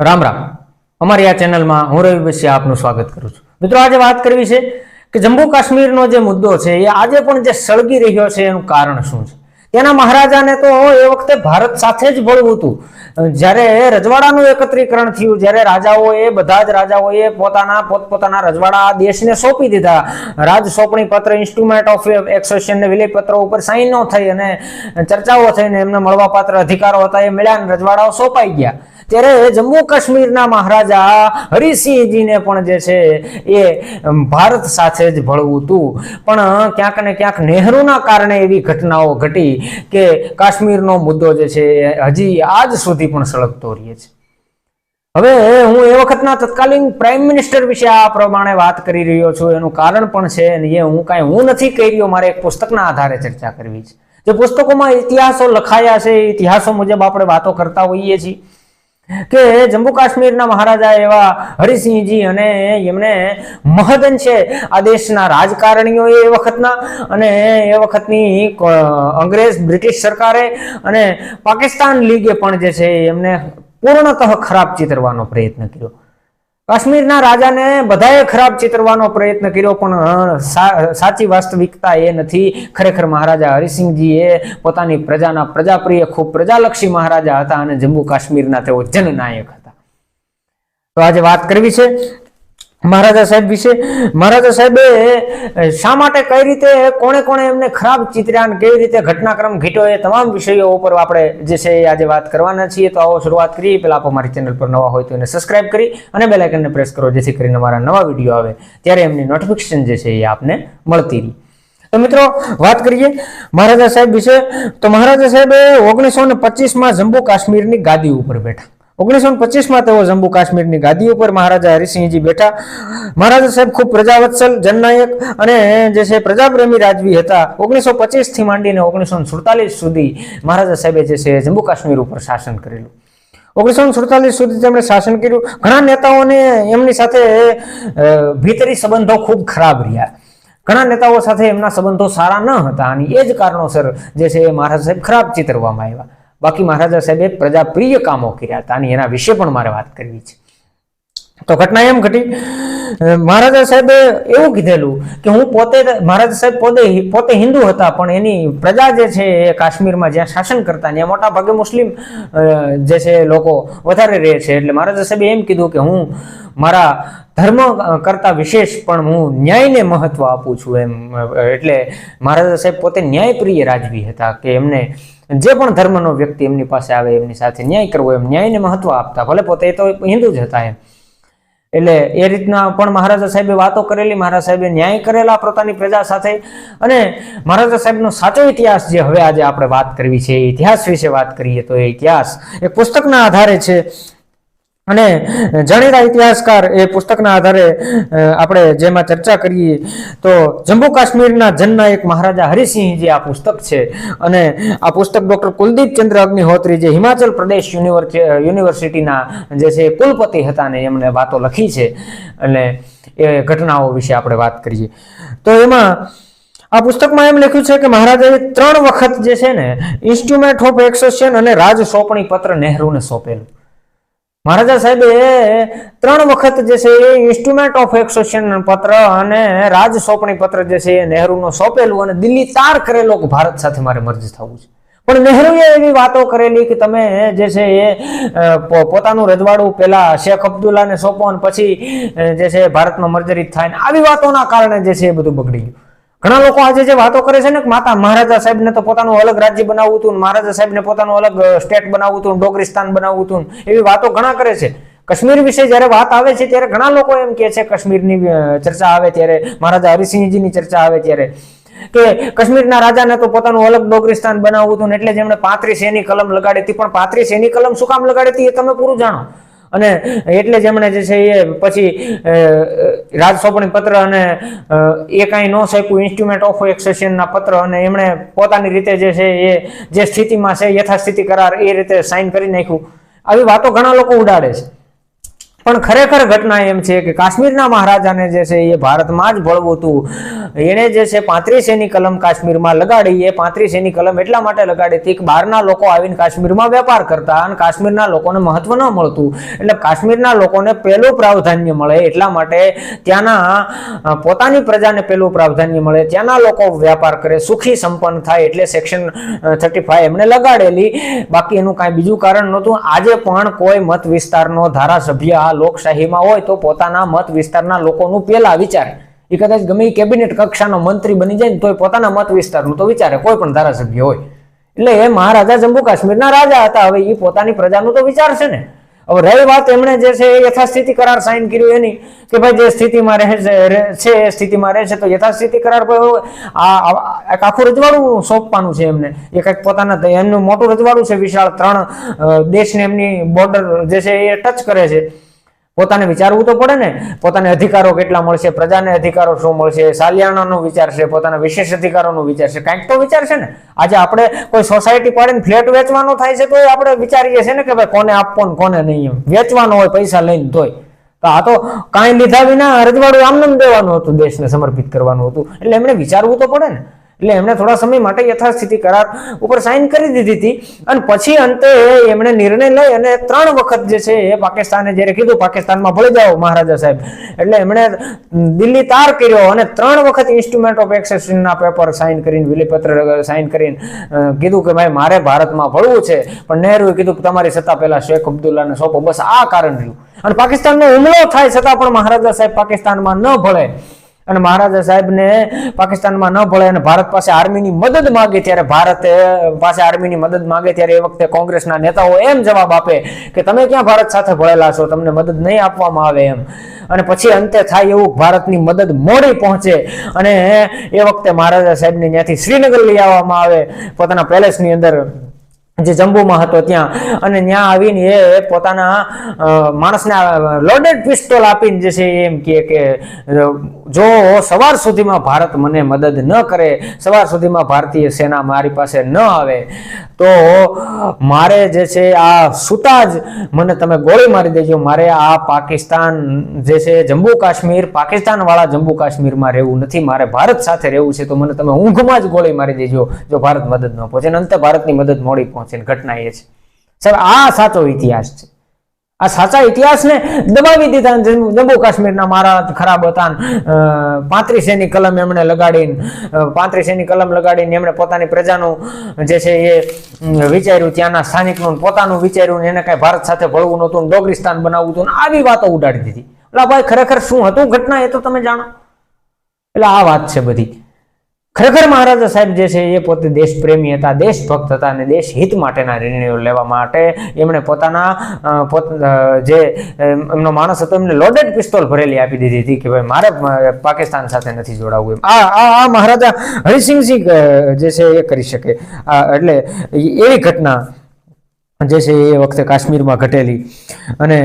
રામ રામ. અમારી આ ચેનલમાં હું રવિ બસિયા આપનું સ્વાગત કરું છું. મિત્રો, આજે વાત કરવી છે કે જમ્મુ કાશ્મીરનો જે મુદ્દો છે, એ આજે પણ જે સળગી રહ્યો છે એનું કારણ શું છે? તેના મહારાજાને તો એ વખતે ભારત સાથે જ ભળવું હતું. જ્યારે રજવાડાનું એકત્રીકરણ થયું, જ્યારે રાજાઓએ, બધા જ રાજાઓએ પોતાના, પોતપોતાના રજવાડા દેશને સોંપી દીધા. રાજ સોંપણી પત્ર ઇન્સ્ટ્રુમેન્ટ ઓફ એક્સેશન ને વિલેય પત્રો ઉપર સાઈન થઈ અને ચર્ચાઓ થઈને એમને મળવાપાત્ર અધિકારો હતા એ મળ્યા અને રજવાડાઓ સોંપાઈ ગયા. ત્યારે જમ્મુ કાશ્મીરના મહારાજા હરિસિંહજીને પણ જે છે એ ભારત સાથે જ ભળવું હતું. પણ ક્યાંક ને ક્યાંક નહેરુના કારણે એવી ઘટનાઓ ઘટી કે કાશ્મીરનો મુદ્દો જે છે હજી આજ સુધી પણ સળગતો રહે છે. હવે હું એ વખતના તત્કાલીન પ્રાઇમ મિનિસ્ટર વિશે આ પ્રમાણે વાત કરી રહ્યો છું. એનું કારણ પણ છે અને એ હું કાંઈ હું નથી કહી રહ્યો, મારે એક પુસ્તકના આધારે ચર્ચા કરવી છે. જે પુસ્તકોમાં ઇતિહાસો લખાયા છે ઇતિહાસો મુજબ આપણે વાતો કરતા હોઈએ છીએ. કે જમ્મુ કાશ્મીરના મહારાજા એવા હરિસિંહજી અને એમને મહદન છે. આ દેશના રાજકારણીઓ એ વખતના અને એ વખતની અંગ્રેજ, બ્રિટિશ સરકારે અને પાકિસ્તાન લીગે પણ જે છે એમને પૂર્ણતઃ ખરાબ ચિતરવાનો પ્રયત્ન કર્યો. કાશ્મીરના રાજાને બધાએ ખરાબ ચિતરવાનો પ્રયત્ન કર્યો, પણ સાચી વાસ્તવિકતા એ નથી. ખરેખર મહારાજા હરિસિંહજી એ પોતાની પ્રજાના પ્રજાપ્રિય ખૂબ પ્રજાલક્ષી મહારાજા હતા અને જમ્મુ કાશ્મીરના તેઓ જનનાયક હતા. તો આજે વાત કરવી છે. મહારાજા સાહેબ વિશે, મહારાજા સાહેબે શા માટે કઈ રીતે કોણે કોણે એમને ખરાબ ચિત્ર્યા અને કેવી રીતે ઘટનાક્રમ ઘીટો એ તમામ વિષયો ઉપર આપણે જે છે આજે વાત કરવાના છીએ. તો આવો શરૂઆત કરીએ. પહેલા આપ અમારી ચેનલ પર નવા હોય તો એને સબસ્ક્રાઇબ કરી અને બેલ આઇકનને પ્રેસ કરો, જેથી કરીને અમારા નવા વીડિયો આવે ત્યારે એમની નોટિફિકેશન જે છે એ આપને મળતી રહી. તો મિત્રો, વાત કરીએ મહારાજા સાહેબ વિશે. તો મહારાજા સાહેબે ઓગણીસો ને પચીસમાં જમ્મુ કાશ્મીરની ગાદી ઉપર બેઠા. ઓગણીસો પચીસમાં તેઓ જમ્મુ કાશ્મીરની ગાદી ઉપર મહારાજા હરિસિંહજી બેઠા. મહારાજા સાહેબ ખૂબ પ્રજાવત્સલ, જનનાયક અને જે છે પ્રજાપ્રેમી રાજવી હતા. ઓગણીસો પચીસથી માંડીને ઓગણીસો સુડતાલીસ સુધી મહારાજા સાહેબે જે છે જમ્મુ કાશ્મીર ઉપર શાસન કરેલું. ઓગણીસો સુડતાલીસ સુધી તેમણે શાસન કર્યું. ઘણા નેતાઓને એમની સાથે ભીતરી સંબંધો ખૂબ ખરાબ રહ્યા. ઘણા નેતાઓ સાથે એમના સંબંધો સારા ન હતા અને એ જ કારણોસર જે છે એ મહારાજા સાહેબ ખરાબ ચિતરવામાં આવ્યા. બાકી મહારાજા સાહેબે પ્રજાપ્રિય કામો કર્યા હતા અને એના વિશે પણ મારે વાત કરવી છે. તો ઘટના એમ ઘટી. મહારાજા સાહેબે એવું કીધેલું કે હું પોતે મહારાજા સાહેબ પોતે પોતે હિન્દુ હતા, પણ એની પ્રજા જે છે એ કાશ્મીરમાં જ્યાં શાસન કરતા, ત્યાં મોટા ભાગે મુસ્લિમ જે છે લોકો વધારે રહે છે. એટલે મહારાજા સાહેબે એમ કીધું કે હું મારા ધર્મ કરતા વિશેષ પણ હું ન્યાયને મહત્વ આપું છું એમ એટલે મહારાજા સાહેબ પોતે ન્યાયપ્રિય રાજવી હતા કે એમને જે પણ ધર્મનો વ્યક્તિ એમની પાસે આવે, એમની સાથે ન્યાય કરવો, એમ ન્યાયને મહત્વ આપતા. ભલે પોતે એ તો હિન્દુ જ હતા એમ. એટલે એ રીતના પણ મહારાજા સાહેબે વાતો કરેલી, મહારાજા સાહેબે ન્યાય કરેલા પોતાની પ્રજા સાથે. અને મહારાજા સાહેબનો સાચો ઇતિહાસ જે હવે આજે આપણે વાત કરવી છે, એ ઇતિહાસ વિશે વાત કરીએ તો એ ઇતિહાસ એ પુસ્તકના આધારે છે. અને જાણીતા ઇતિહાસકાર એ પુસ્તકના આધારે આપણે જેમાં ચર્ચા કરીએ, તો જમ્મુ કાશ્મીરના જનનાયક મહારાજા હરિસિંહજી આ પુસ્તક છે. અને આ પુસ્તક ડૉક્ટર કુલદીપ ચંદ્ર અગ્નિહોત્રી જે હિમાચલ પ્રદેશ યુનિવર્સિ- યુનિવર્સિટીના જે છે કુલપતિ હતા ને એમણે વાતો લખી છે. અને એ ઘટનાઓ વિશે આપણે વાત કરીએ. તો એમાં આ પુસ્તકમાં એમ લખ્યું છે કે મહારાજાએ ત્રણ વખત જે છે ને ઇન્સ્ટ્રુમેન્ટ ઓફ એક્સેશન અને રાજ સોંપણી પત્ર નહેરુને સોંપેલું. મહારાજા સાહેબે ત્રણ વખત જે છે એ ઇન્સ્ટ્રુમેન્ટ ઓફ એક્સેશન પત્ર અને રાજ સોંપણી પત્ર જે છે એ નહેરુનો સોંપેલું અને દિલ્હી તાર કરેલો ભારત સાથે મારે મર્જ થવું છે. પણ નહેરુએ એવી વાતો કરેલી કે તમે જે છે એ પોતાનું રજવાડું પેલા શેખ અબ્દુલ્લાને સોંપો અને પછી જે છે ભારતમાં મર્જરિત થાય આવી વાતોના કારણે જે છે એ બધું બગડી ગયું. ઘણા લોકો આજે જે વાતો કરે છે ને કે માતા, મહારાજા સાહેબને તો પોતાનું અલગ રાજ્ય બનાવવું હતું મહારાજા સાહેબને પોતાનું અલગ સ્ટેટ બનાવવું હતું ડોગરિસ્તાન બનાવવું હતું એવી વાતો ઘણા કરે છે. કાશ્મીર વિશે જ્યારે વાત આવે છે ત્યારે ઘણા લોકો એમ કહે છે કાશ્મીરની ચર્ચા આવે ત્યારે, મહારાજા હરિસિંહજીની ચર્ચા આવે ત્યારે કે કાશ્મીરના રાજાને તો પોતાનું અલગ ડોગરિસ્તાન બનાવવું હતું એટલે જેમણે પાંત્રીસ એની કલમ લગાડી હતી, પણ પાંત્રીસ એની કલમ શું કામ લગાડી હતી એ તમે પૂરું જાણો. અને એટલે જ એમણે જે છે એ પછી રાજ સોંપણી પત્ર અને એ કાંઈ ન શક્યું ઇન્સ્ટ્રુમેન્ટ ઓફ એક્સેશનના પત્ર અને એમણે પોતાની રીતે જે છે એ, જે સ્થિતિમાં છે, યથાસ્થિતિ કરાર એ રીતે સાઇન કરી નાખ્યું. આવી વાતો ઘણા લોકો ઉડાડે છે. પણ ખરેખર ઘટના એમ છે કે કાશ્મીરના મહારાજાને જે છે એ ભારતમાં જ ભળવું હતું. એણે જે છે પાંત્રીસ એની કલમ કાશ્મીરમાં લગાડી. એ પાંત્રીસ એની કલમ એટલા માટે લગાડી હતી કે બહારના લોકો આવીને કાશ્મીરમાં વેપાર કરતા અને કાશ્મીરના લોકોને મહત્વ ન મળતું. એટલે કાશ્મીરના લોકોને પહેલું પ્રાવધાન્ય મળે એટલા માટે ત્યાંના પોતાની પ્રજાને પહેલું પ્રાવધાન્ય મળે. ત્યાંના લોકો વ્યાપાર કરે, સુખી સંપન્ન થાય એટલે સેક્શન થર્ટી ફાઈવ એમણે લગાડેલી. બાકી એનું કાંઈ બીજું કારણ નહોતું. આજે પણ કોઈ મત વિસ્તારનો ધારાસભ્ય આ લોકશાહીમાં હોય તો પોતાના મત વિસ્તારના લોકોનું પહેલા વિચારે. એ કદાચ ગમે કેબિનેટ કક્ષાનો મંત્રી બની જાય ને તોય પોતાના મત વિસ્તારનું તો વિચારે, કોઈ પણ ધારાસભ્ય હોય. એટલે એ મહારાજા જમ્મુ કાશ્મીરના રાજા હતા, હવે એ પોતાની પ્રજાનું તો વિચારશે ને. હવે રહી વાત એમણે જે છે યથાસ્થિતિ કરાર સાઇન કર્યું એની, કે ભાઈ જે સ્થિતિમાં રહે છે એ સ્થિતિમાં રહે છે તો યથાસ્થિતિ કરાર આ, આ- એક આખું રજવાડું સોંપવાનું છે એમને. એ કંઈક પોતાના એમનું મોટું રજવાડું છે, વિશાળ ત્રણ દેશને એમની બોર્ડર જે છે એ ટચ કરે છે. પોતાને વિચારવું તો પડે ને. પોતાને અધિકારો કેટલા મળશે, પ્રજાને અધિકારો શું મળશે, સાલિયાણાનો વિચાર છે, પોતાના વિશેષ અધિકારોનો વિચાર છે, કાંઈક તો વિચાર છે ને. આજે આપણે કોઈ સોસાયટી પાડીને ફ્લેટ વેચવાનો થાય છે તો આપણે વિચારીએ છીએ ને કે ભાઈ કોને આપવો ને કોને નહીં વેચવાનો હોય, પૈસા લઈને તોય. તો આ તો કાંઈ લીધા વિના રજવાડું આમનામ દેવાનું હતું, દેશને સમર્પિત કરવાનું હતું. એટલે એમણે વિચારવું તો પડે ને. એટલે એમણે થોડા સમય માટે યથાસ્થિતિ કરાર ઉપર સાઇન કરી દીધી હતી. અને પછી અંતે એમણે નિર્ણય લઈ અને ત્રણ વખત જે છે એ પાકિસ્તાને જ્યારે કીધું, પાકિસ્તાનમાં ભળી જાઓ મહારાજા સાહેબ. એટલે એમણે દિલ્હી તાર કર્યો અને ત્રણ વખત ઇન્સ્ટ્રુમેન્ટ ઓફ એક્સેશનના પેપર સાઇન કરીને, વિલીપત્ર સાઇન કરીને કીધું કે, ભાઈ, મારે ભારતમાં ભળવું છે. પણ નહેરુએ કીધું કે, તમારી સત્તા પહેલા શેખ અબ્દુલ્લાને સોંપો. બસ આ કારણ રહ્યું. અને પાકિસ્તાનનો હુમલો થાય છતાં પણ મહારાજા સાહેબ પાકિસ્તાનમાં ન ભળે. અને મહારાજા સાહેબને પાકિસ્તાનમાં ન ભળે અને ભારત પાસે આર્મીની મદદ માગે ત્યારે ભારત પાસે આર્મીની મદદ માગે ત્યારે એ વખતે કોંગ્રેસના નેતાઓ એમ જવાબ આપે કે તમે ક્યાં ભારત સાથે ભળેલા છો? તમને મદદ નહીં આપવામાં આવે એમ. અને પછી અંતે થાય એવું ભારતની મદદ મોડી પહોંચે અને એ વખતે મહારાજા સાહેબને ત્યાંથી શ્રીનગર લઈ આવવામાં આવે. પોતાના પેલેસની અંદર જે જંબુમાં હતો ત્યાં. અને ત્યાં આવીને એ પોતાના માણસને લોડેડ પિસ્તોલ આપીને જે છે એમ કહે કે જો સવાર સુધીમાં ભારત મને મદદ ન કરે, સવાર સુધીમાં ભારતીય સેના મારી પાસે ન આવે, તો મારે જે છે આ સુતા જ મને તમે ગોળી મારી દેજો. મારે આ પાકિસ્તાન જે છે જમ્મુ કાશ્મીર, પાકિસ્તાનવાળા જમ્મુ કાશ્મીરમાં રહેવું નથી. મારે ભારત સાથે રહેવું છે, તો મને તમે ઊંઘમાં જ ગોળી મારી દેજો, જો ભારત મદદ ન પહોંચે. અને અંતે ભારતની મદદ મોડી પહોંચે. ને ઘટના એ છે. સાહેબ, આ સાચો ઇતિહાસ છે. આ સાચા ઇતિહાસને દબાવી દીધા જમ્મુ કાશ્મીરના મારા ખરાબ હતા પાંત્રીસ એની કલમ એમણે લગાડીને પાંત્રીસ એની કલમ લગાડીને એમણે પોતાની પ્રજાનું જે છે એ વિચાર્યું ત્યાંના સ્થાનિકનું પોતાનું વિચાર્યું એને કાંઈ ભારત સાથે ભળવું નહોતું ડોગરીસ્તાન બનાવવું હતું આવી વાતો ઉડાડી દીધી. એટલે ભાઈ ખરેખર શું હતું ઘટના એ તો તમે જાણો. એટલે આ વાત છે બધી. ખરેખર મહારાજા સાહેબ જે છે એ પોતે દેશપ્રેમી હતા, દેશભક્ત હતા અને દેશ હિત માટેના નિર્ણયો લેવા માટે એમણે પોતાના પોત જે એમનો માણસ હતો એમને લોડેડ પિસ્તોલ ભરેલી આપી દીધી હતી કે ભાઈ મારે પાકિસ્તાન સાથે નથી જોડાવવું એમ. આ આ મહારાજા હરિસિંહજી જે છે એ કરી શકે. એટલે એવી ઘટના જે છે એ વખતે કાશ્મીરમાં ઘટેલી. અને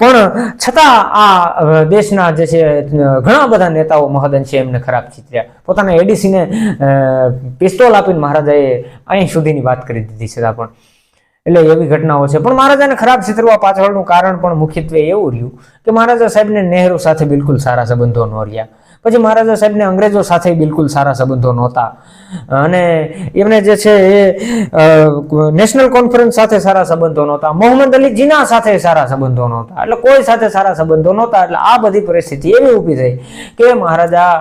પણ છતાં આ દેશના જે છે ઘણા બધા નેતાઓ મહદન છે એમને ખરાબ ચિતર્યા પોતાના એડીસીને પિસ્તોલ આપીને મહારાજાએ અહીં સુધીની વાત કરી દીધી છતાં પણ એટલે એવી ઘટનાઓ છે. પણ મહારાજાને ખરાબ ચિતરવા પાછળનું કારણ પણ મુખ્યત્વે એવું રહ્યું કે મહારાજા સાહેબને નહેરુ સાથે બિલકુલ સારા સંબંધો ન રહ્યા. પછી મહારાજા સાહેબને અંગ્રેજો સાથે બિલકુલ સારા સંબંધો નહોતા. અને એમને જે છે એ નેશનલ કોન્ફરન્સ સાથે સારા સંબંધો નહોતા. મોહમ્મદ અલી જીના સાથે સારા સંબંધો નહોતા. એટલે કોઈ સાથે સારા સંબંધો નહોતા. એટલે આ બધી પરિસ્થિતિ એવી ઊભી થઈ કે મહારાજા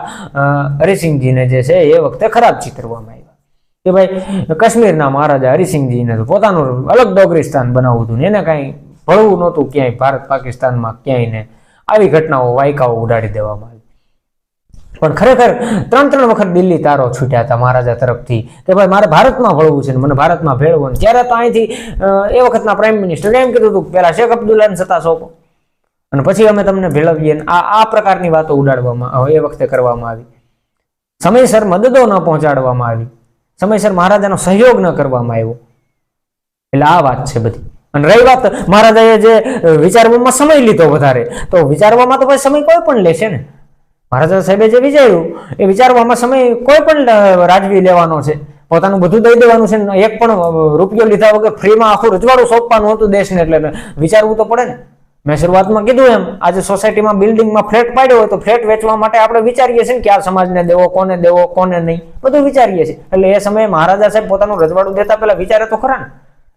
હરિસિંહજીને જે છે એ વખતે ખરાબ ચિતરવામાં આવ્યા કે ભાઈ, કાશ્મીરના મહારાજા હરિસિંહજીને પોતાનું અલગ ડોગરીસ્તાન બનાવવું હતું ને એને કાંઈ ભળવું નહોતું ક્યાંય ભારત પાકિસ્તાનમાં ક્યાંય ને. આવી ઘટનાઓ, વાયકાઓ ઉડાડી દેવામાં આવી. પણ ખરેખર ત્રણ ત્રણ વખત દિલ્હી તારો છૂટ્યા હતા મહારાજા તરફથી. કે ભાઈ મારે ભારતમાં ભળવું છે ને મને ભારતમાં ભેળવું ત્યારે તો અહીંથી એ વખતના પ્રાઇમ મિનિસ્ટરે એમ કીધું હતું પહેલાં શેખ અબ્દુલ્લાને સત્તા સોંપો. અને પછી અમે તમને ભેળવીએ આ આ પ્રકારની વાતો ઉડાડવામાં એ વખતે કરવામાં આવી. સમયસર મદદો ન પહોંચાડવામાં આવી. સમયસર મહારાજાનો સહયોગ ન કરવામાં આવ્યો. એટલે આ વાત છે બધી. અને રહી વાત મહારાજાએ જે વિચારવામાં સમય લીધો વધારે. તો વિચારવામાં તો પછી સમય કોઈ પણ લેશે ને. મહારાજા સાહેબે જે વિચાર્યું, એ વિચારવામાં સમય કોઈ પણ રાજવી લેવાનો છે. પોતાનું બધું દઈ દેવાનું છે એક પણ રૂપિયો લીધા વગર ફ્રીમાં આખું રજવાડું સોંપવાનું હતું દેશને એટલે વિચારવું તો પડે ને. મેં શરૂઆતમાં કીધું એમ, આજે સોસાયટીમાં બિલ્ડિંગમાં ફ્લેટ પાડ્યો હોય તો ફ્લેટ વેચવા માટે આપણે વિચારીએ છીએ કે આ સમાજને દેવો, કોને દેવો, કોને નહીં. બધું વિચારીએ છીએ. એટલે એ સમયે મહારાજા સાહેબ પોતાનું રજવાડું દેતા પહેલા વિચારે તો ખરા ને.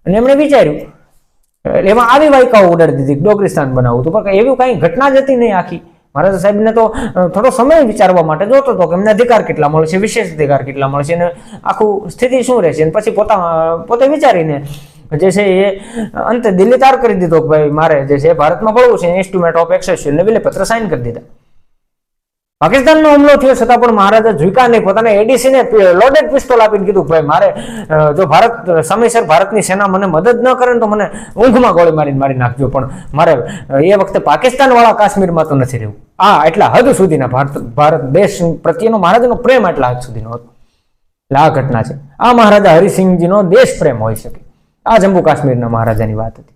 અને એમણે વિચાર્યું એમાં આવી વાયકાઓ ઉડાડી દીધી, ડોગરીસ્તાન બનાવવું હતું. પણ એવી કઈ ઘટના જ હતી નહીં આખી. મહારાજા સાહેબને તો થોડો સમય વિચારવા માટે જોતો હતો કે એમને અધિકાર કેટલા મળશે વિશેષ અધિકાર કેટલા મળશે અને આખું સ્થિતિ શું રહેશે? અને પછી પોતા, પોતે વિચારીને જે છે એ અંતે દિલ્હી તાર કરી દીધો કે ભાઈ મારે જે છે ભારતમાં પડવું છે એસ્ટિમેટ ઓફ એક્સેસ ને વિલે પત્ર સાઇન કરી દીધા. પાકિસ્તાનનો હુમલો થયો છતાં પણ મહારાજા ઝુકા નહીં પોતાના એડીસીને લોડેડ પિસ્તોલ આપીને કીધું ભાઈ મારે જો ભારત, સમયસર ભારતની સેના મને મદદ ન કરે ને તો મને ઊંઘમાં ગોળી મારીને મારી નાખજો, પણ મારે એ વખતે પાકિસ્તાન વાળા કાશ્મીરમાં તો નથી રહેવું. આ એટલા હદ સુધીના ભારત ભારત દેશ પ્રત્યેનો મહારાજાનો પ્રેમ એટલા હદ સુધીનો હતો. એટલે આ ઘટના છે. આ મહારાજા હરિસિંહજીનો દેશ પ્રેમ હોઈ શકે. આ જમ્મુ કાશ્મીરના મહારાજાની વાત હતી.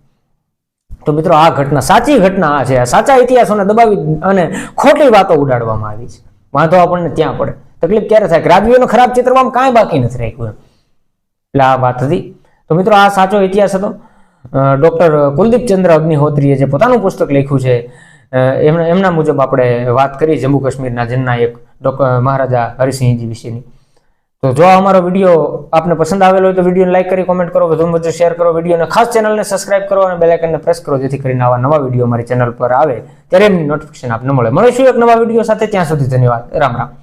તો મિત્રો આ ઘટના, સાચી ઘટના આ છે. આ સાચા ઇતિહાસોને દબાવી અને ખોટી વાતો ઉડાડવામાં આવી છે. વાંધો આપણને ત્યાં પડે. તકલીફ ક્યારે થાય? રાજવીઓનો ખરાબ ચિત્રમાં કાંઈ બાકી નથી રાખ્યું એટલે આ વાત હતી. તો મિત્રો આ સાચો ઇતિહાસ હતો. ડૉક્ટર કુલદીપ ચંદ્ર અગ્નિહોત્રીએ જે પોતાનું પુસ્તક લખ્યું છે એમના એમના મુજબ આપણે વાત કરી જમ્મુ કાશ્મીરના જેન્ના એક ડૉક્ટર મહારાજા હરિસિંહજી વિશેની. તો જો અમારો વીડિયો આપને પસંદ આવેલો હોય તો વિડીયોને લાઈક કરી કોમેન્ટ કરો વધુ વધુ શેર કરો વિડીયોને. ખાસ ચેનલને સબસ્ક્રાઇબ કરો અને બેલાઇકનને પ્રેસ કરો જેથી કરીને આવા નવા વીડિયો અમારી ચેનલ પર આવે, ત્યારે એમની નોટિફિકેશન આપને મળે. મળીશું એક નવા વીડિયો સાથે. ત્યાં સુધી ધન્યવાદ. રામ રામ.